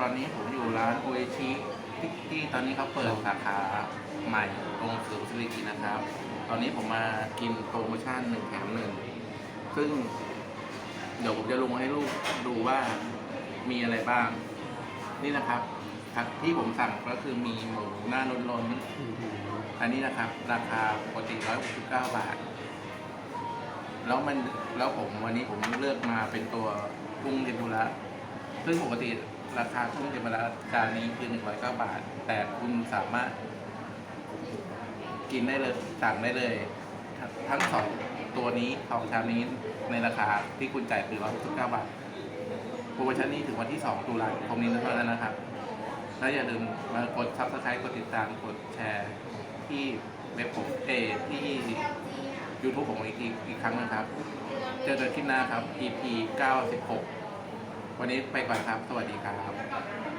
ตอนนี้ผมอยู่ร้านโอเอชิที่ตอนนี้เขาเปิดสาขาใหม่ตรงศูนย์สิริกินนะครับ ตอนนี้ผมมากินโปรโมชั่นหนึ่งแถมหนึ่งซึ่ง เดี๋ยวผมจะลงให้ลูกดูว่ามีอะไรบ้าง นี่นะครับที่ผมสั่งก็คือมีหมูหน้าล้นๆอันนี้นะครับ ราคาปกติ 169 บาท แล้วมันแล้วผมวันนี้ผมเลือกมาเป็นตัวกุ้งเทมปุระซึ่งปกติ ราคากุ้งเทมปุระจานนี้คือ109บาท แต่คุณสามารถ กินได้เลยสั่งได้เลย ทั้งสองตัวนี้สองชามนี้ในราคาที่คุณจ่ายคือ169บาทโปรโมชั่นนี้ถึงวันที่ 2 ตุลาคมนี้เท่านั้นนะครับแล้วอย่าลืมมากด subscribe กดติดตามกดแชร์ที่เว็บผมเอที่ YouTube ผมอีกทีอีกครั้งนะครับ เจอกันคลิปหน้าครับ EP 96 วันนี้ไปก่อนครับ สวัสดีครับ